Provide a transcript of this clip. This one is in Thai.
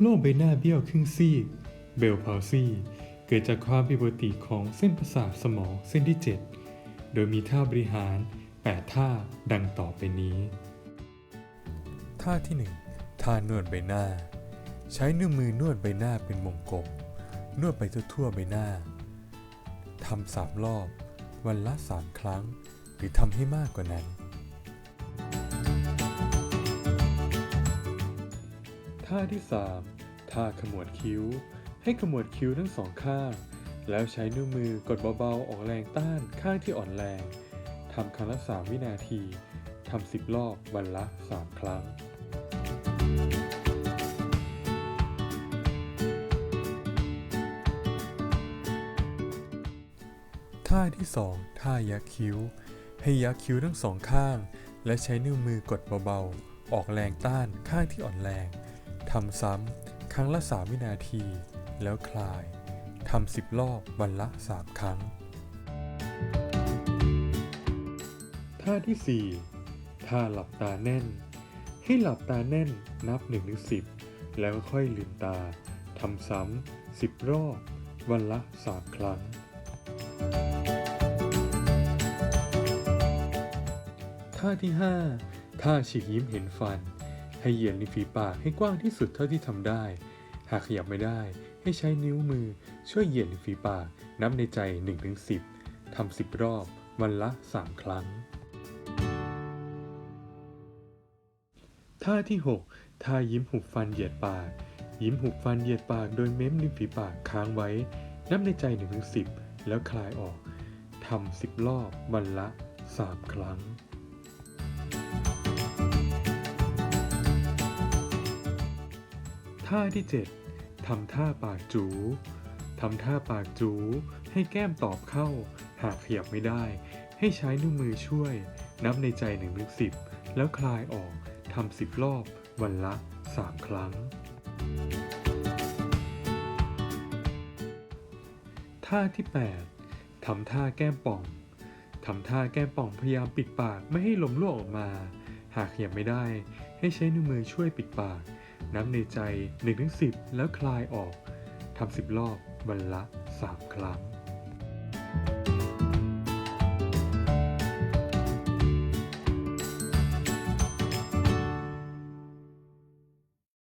โรคใบหน้าเบี้ยวครึ่งซีก เบลพาซีเกิดจากความผิดปกติของเส้นประสาทสมองเส้นที่ 7 โดยมีท่าบริหาร 8 ท่าดังต่อไปนี้ ท่าที่ 1 ท่านวดใบหน้า ใช้นิ้วมือนวดใบหน้าเป็นวงกลม นวดไปทั่วๆใบหน้า ทำสามรอบ วันละสามครั้ง หรือทำให้มากกว่านั้น ท่าที่ 3 ท่าขมวดคิ้ว ให้ขมวดคิ้วทั้งสองข้าง แล้วใช้นิ้วมือกดเบาๆ ออกแรงต้านข้างที่อ่อนแรงทำครั้งละ 3 วินาทีทำ10 รอบวันละ 3 ครั้งท่าที่ 2 ท่ายักคิ้ว ให้ยักคิ้วทั้งสองข้าง และใช้นิ้วมือกดเบาๆ ออกแรงต้านข้างที่อ่อนแรงำซ้ำ ครั้งละ 3 วินาที แล้วคลาย ทำ 10 รอบวันละ 3 ครั้ง ท่าที่ 4 ท่าหลับตาแน่น ให้หลับตาแน่นนับ1ถึง10แล้วค่อยลืมตา ทำซ้ำ 10 รอบ วันละ 3 ครั้ง ท่าที่ 5 ท่าฉีกยิ้มเห็นฟัน ให้เหยียดริมฝีปากให้กว้างที่สุดเท่าที่ทำได้ หากขยับไม่ได้ ให้ใช้นิ้วมือช่วยเหยียดริมฝีปากนับในใจ 1-10ทำ10 รอบ วันละ 3 ครั้ง ท่าที่ 6 ท่ายิ้มหุบฟันเหยียดปาก ยิ้มหุบฟันเหยียดปากโดยเม้มริมฝีปากค้างไว้ นับในใจ 1-10 แล้วคลายออกทำ10 รอบ วันละ 3 ครั้ง ท่าที่ 7ทำท่าปากจูทำท่าปากจูให้แก้มตอบเข้า หากขยับไม่ได้ ให้ใช้นิ้วมือช่วย นับในใจ1นึ่งถึงสิแล้วคลายออกทำ10รอบ วันละ 3 ครั้ง ท่าที่ 8ทำท่าแก้มป่องทำท่าแก้มป่องพยายามปิดปากไม่ให้ลมรั่วออกมา หากขยับไม่ได้ ให้ใช้นิ้วมือช่วยปิดปาก นับในใจ1-10 แล้วคลายออกทำ10 รอบวันละ 3 ครั้ง